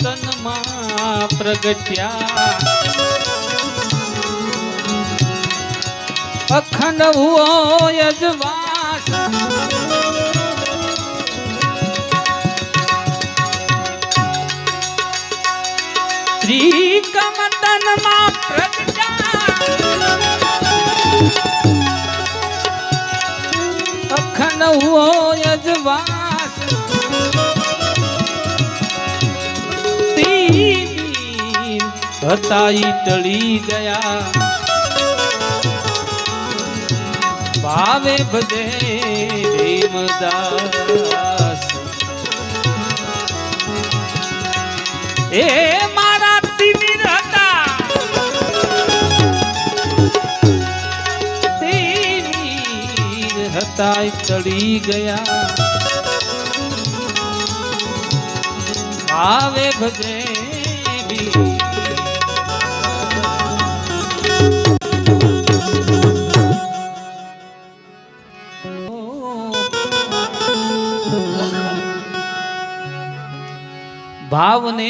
તનમાં પ્રગટ્યા અખંડ હોય જ વાસ ત્રિકમ તનમાં પ્રગટ્યા અખંડ હોય જ હતા ઈ ટળી ગયા ભાવે ભજે રેમદાસ એ મારા તિમિર હતા તિમિર હતા ઈ ટળી ગયા ભાવે ભજે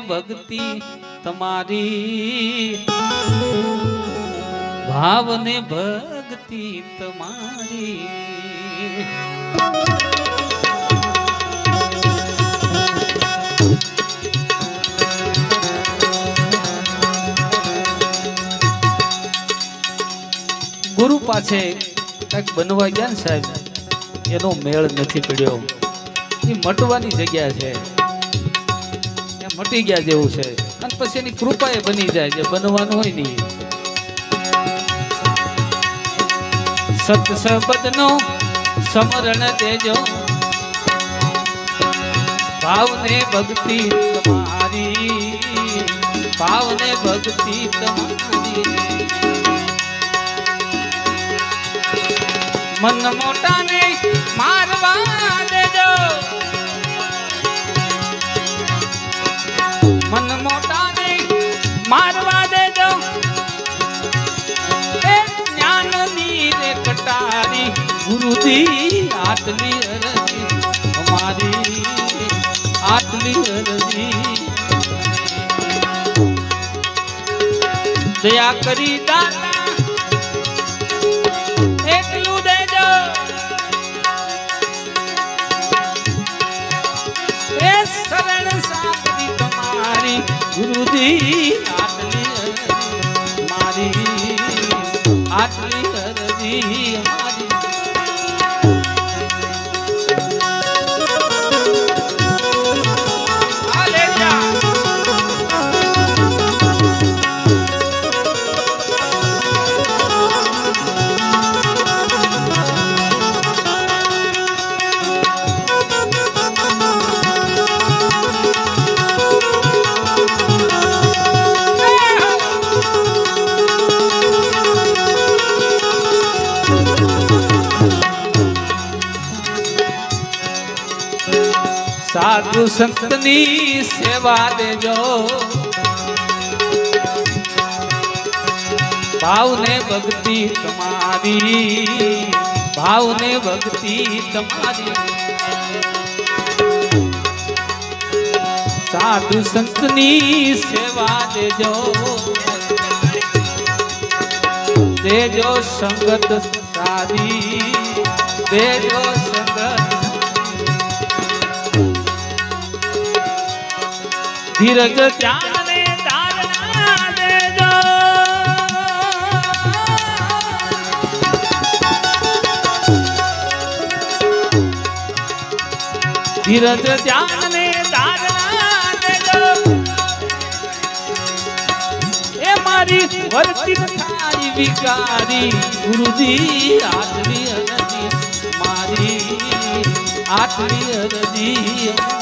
ભક્તિ તમારી. ભાવને ભક્તિ તમારી. ગુરુ પાસે કંઈક બનવા ગયા ને સાહેબ, એનો મેળ નથી પડ્યો. એ મટવાની જગ્યા છે. મટી ગયા જેવું છે. અને પછી એની કૃપા એ બની જાય જે બનવાનું હોય ને સબદનો સમરણ દેજો. ભાવને ભક્તિ તમારી. ભાવને ભક્તિ તમારી. મન મોટાને મારવા ગુરુજી આટલી અરજી, અમારી આટલી અરજી. દયા કરી દાદા એકલું દેજો. એ શરણ તમારી ગુરુજી. સાધુ સંતની સેવા દેજો. ભાવને ભક્તિ તમારી, ભાવને ભક્તિ તમારી. સાધુ સંતની સેવા દેજો. દેજો સંગત સારી, દેજો ધીરજ ધ્યાન ને ધારણા દેજો. ધીરજ ને દેજો. એ મારી વર્તી થાય વિકારી. ગુરુજી આટલી અરજી મારી આટલી અરજી.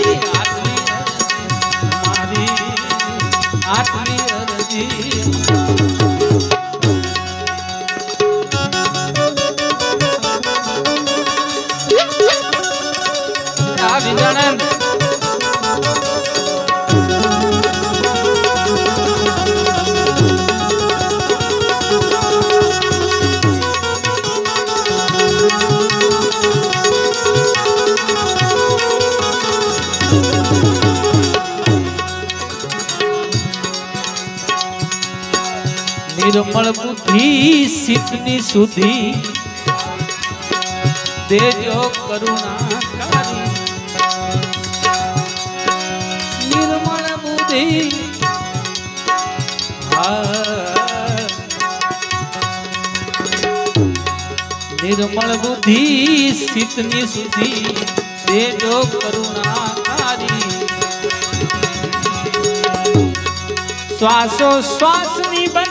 સિદ્ધની સુધી દેજો કરુણાકારી. નિર્મળ બુદ્ધિ નિર્મળ બુદ્ધિ સ્થિતની સુધી દેજો કરુણાકારી. શ્વાસો શ્વાસની બંદગી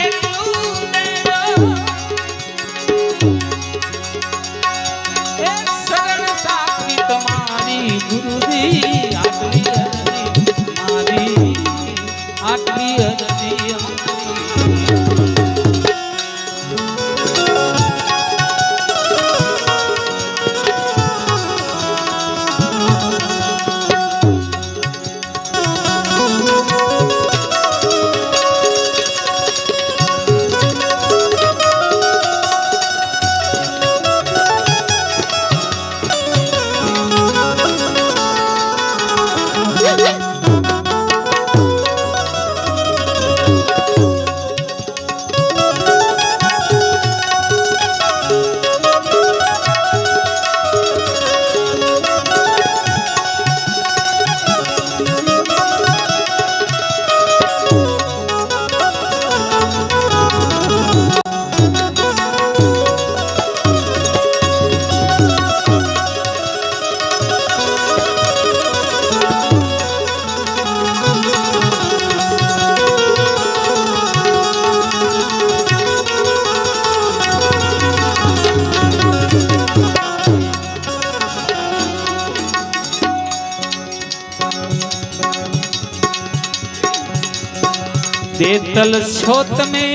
છો તમે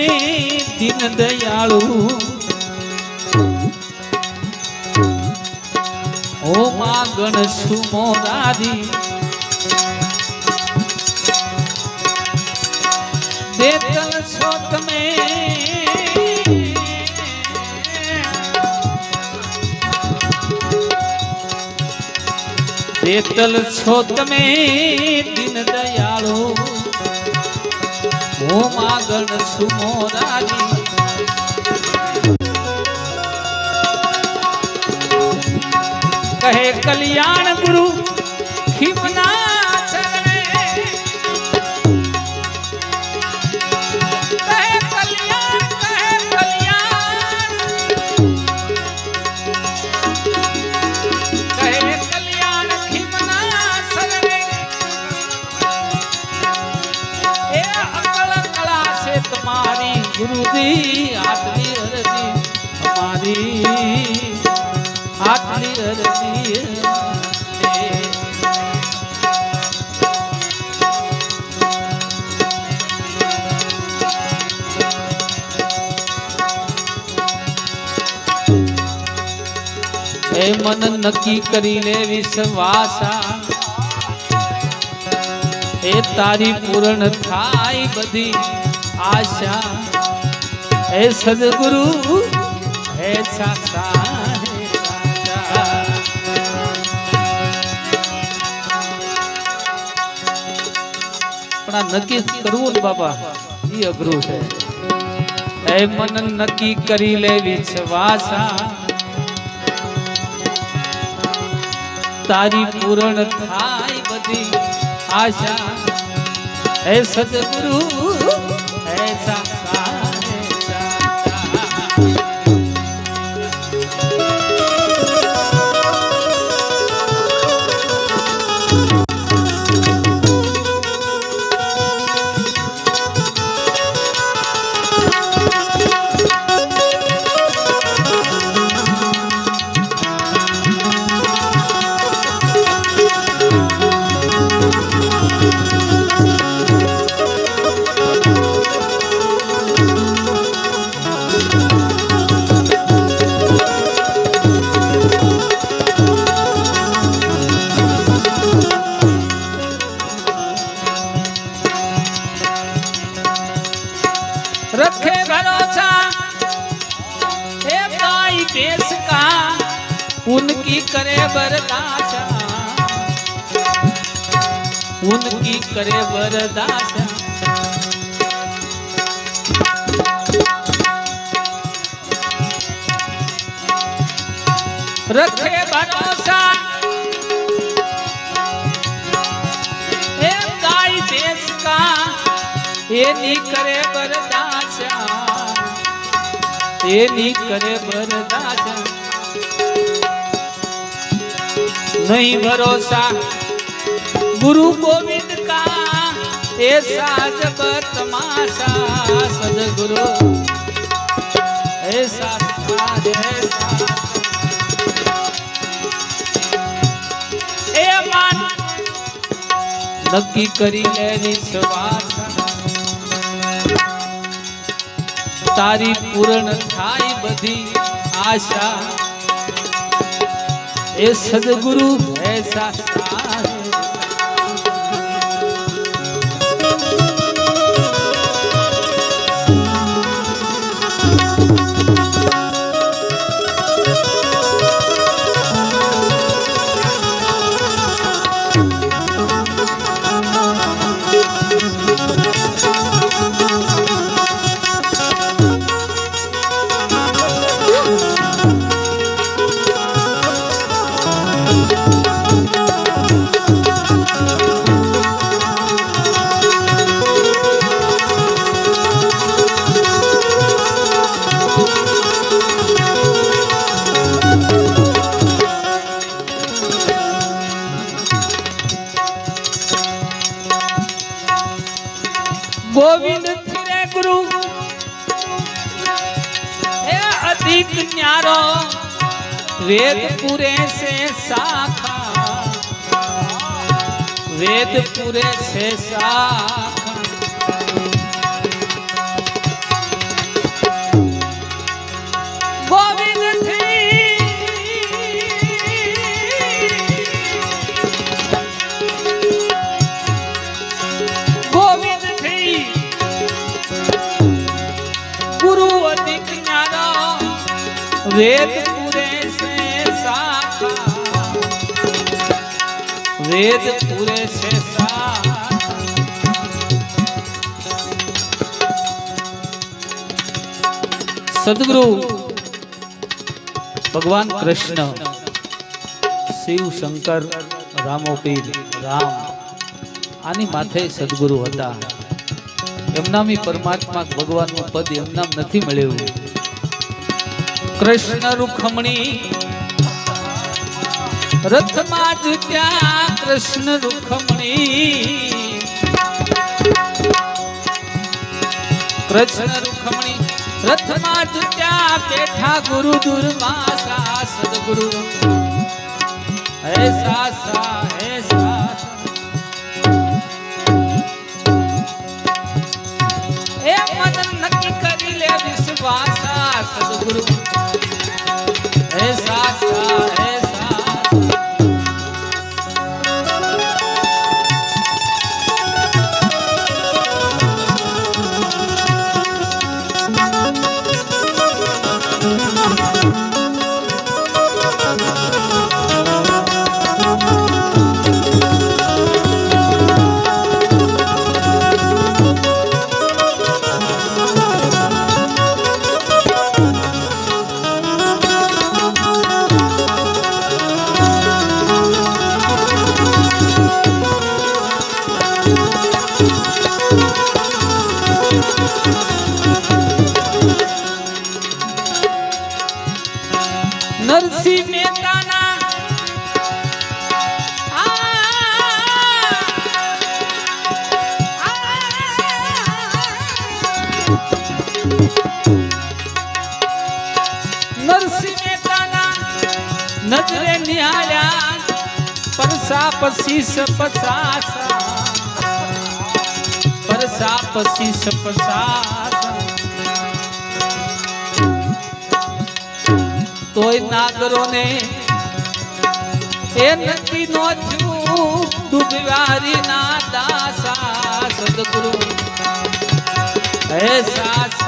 દિન દયાળુ? ઓ માગણ ગણસુ મોરારી દેતલ છો તમે? દેતલ છો તમે હો માગણ સુમોરારી કહે કલ્યાણ ગુરુ ગુરુજી આટલી અરજી, અમારી આટલી અરજી મન નક્કી કરી લે વિશ્વાસા. એ તારી પૂર્ણ થાય બધી આશા. હે સદગુરુ, હે સાસા પણ નક્કી કરવું ને બાપા એ અઘરું છે. હે મન નક્કી કરી લે વિશ્વાસા તારી પૂર્ણ થાય બધી આશા. હે સદગુરુ એની કરે બરદાશા એની કરે બરદાશા નહીં ભરોસા ગુરુ ગોવિંદ કા એસા જબ તમાશા સદગુરુ એસા સાધ એસા એ માન નક્કી કરી લે વિશ્વાસ તારી પૂર્ણ થાય બધી આશા. એ સદગુરુ એસા વેદ પુરે સે શાખા વેદપુરે સે શાખા ગોવિંદ વેદ પૂરે છે સદગુરુ ભગવાન કૃષ્ણ, શિવ શંકર, રામોપીર, રામ, આની માથે સદગુરુ હતા. એમનામી પરમાત્મા ભગવાનનું પદ એમનામ નથી મળ્યું. કૃષ્ણ રૂખમણી રથમાં જુટ્યા કૃષ્ણ રૂખમણી કૃષ્ણ રૂખમણી રથમાં જુટ્યા બેઠા ગુરુ દુર્વાસા સદગુરુ હે સાસા હે સાસા એ મન નક્કી કરી લે વિશ્વાસા સદગુરુ હે સાસા નજરે નિહાળ્યા પરસા પસીસ પસાસા પરસા પસીસ પસાસા તોય નાગરોને એ નદી નો થયું દુધવારી ના દાસા, સદગુરુ. હે સાસા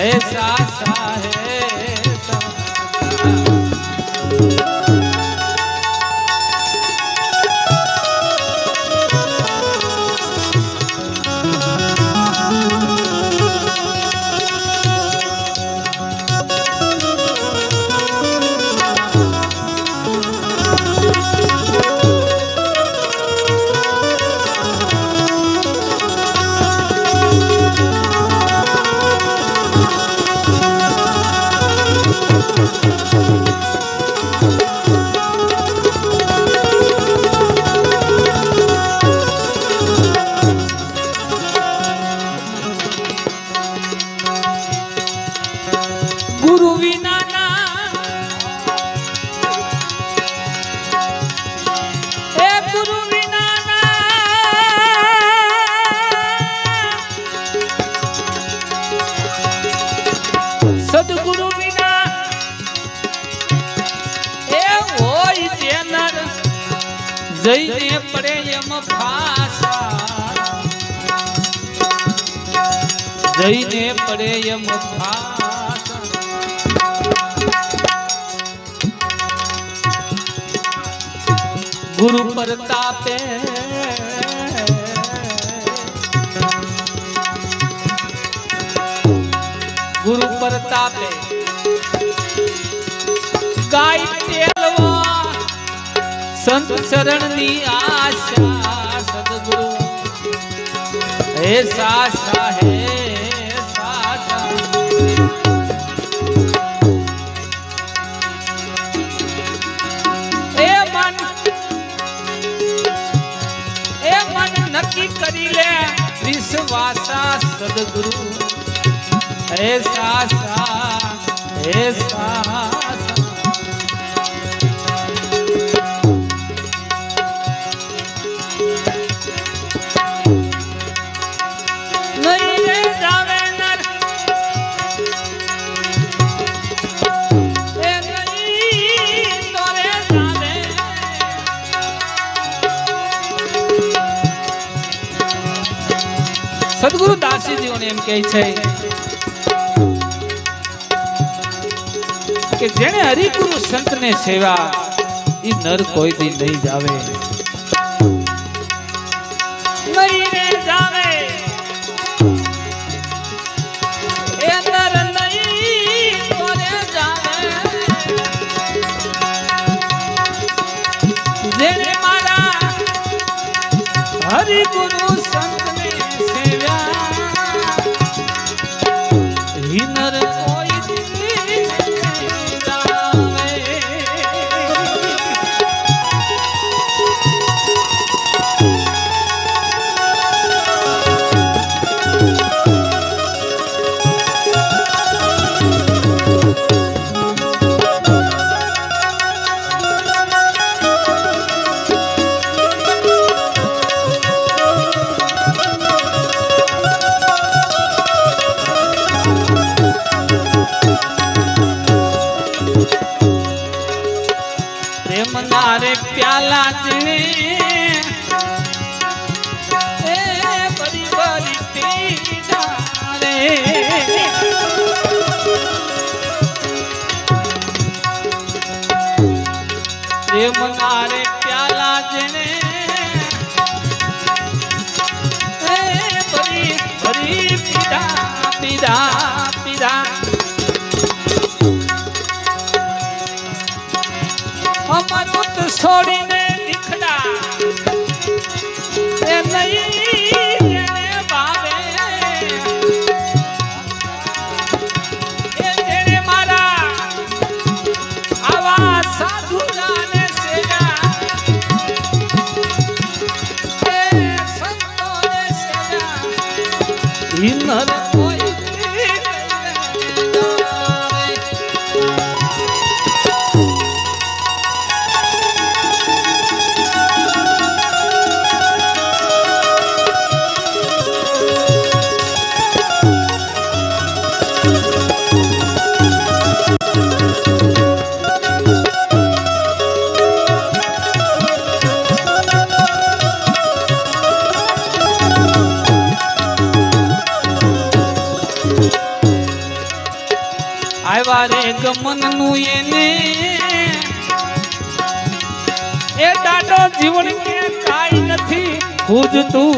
ऐसा પડે એમ ફાસા ગુરુ પ્રતાપે ગુરુ પ્રતાપે ગાય તેલવા સંત શરણની આશા સદગુરુ હે સાસા હે વિશ્વાસા સદગુરુ હે સાસા હે સાસા. સદગુરુ દાસીજીઓને એમ કહે છે કે જેણે હરિગુરુ સંતને સેવા એ નર કોઈ દી નહીં જાવે. শরীরে આવ્યા રે ગમનનું એને. એ દાડો જીવન કાઈ નથી ખૂજતું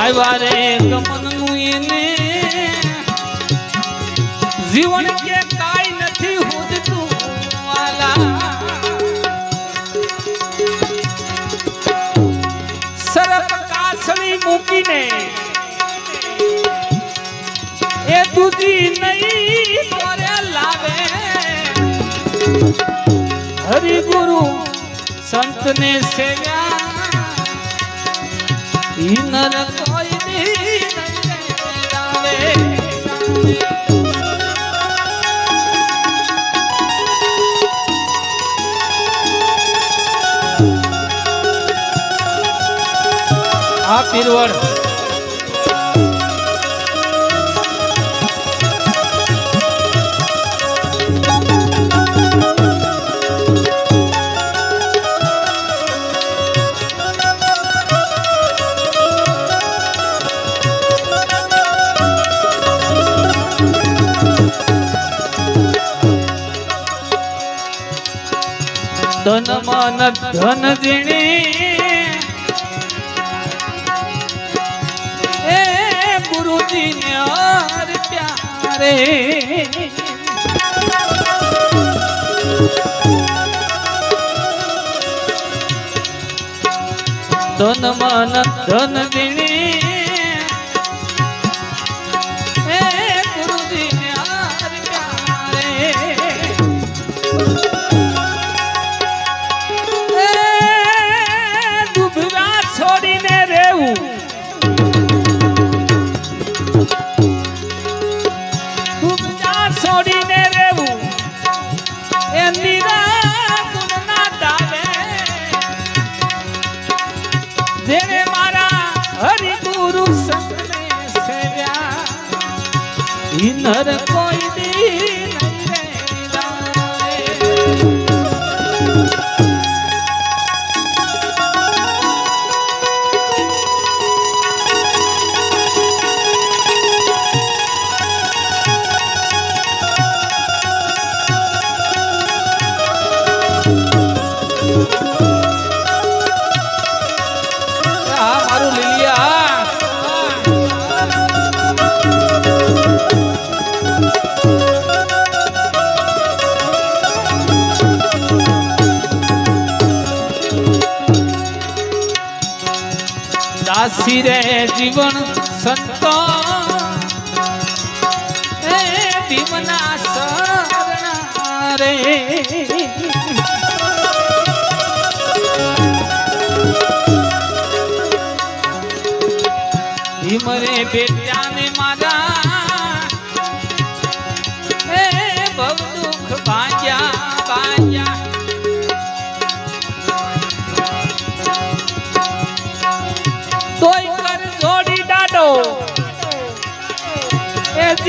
આવ્યા રે ગમનનું એને. જીવન કે ગુરુજી નહીં તોરે લાવે. હરિ ગુરુ સંતને સેવ્યા. ઇનર કોઈ નહીં લાવે. આ પીરવડ તન મન ધન જીણી. એ ગુરુજી ને અર પ્યારે. તન મન ધન જીણી. સંતને સેવ્યા ઇનર કોઈ દી દાસી રે જીવન સંતો. એ ભીમના શરણા રે. ભીમરે બેટાને મારા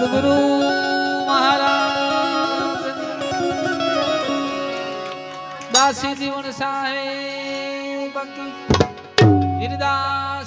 સદગુરુ મહારાજ. દાસી જીવન સાહેબ કી વીરદાસ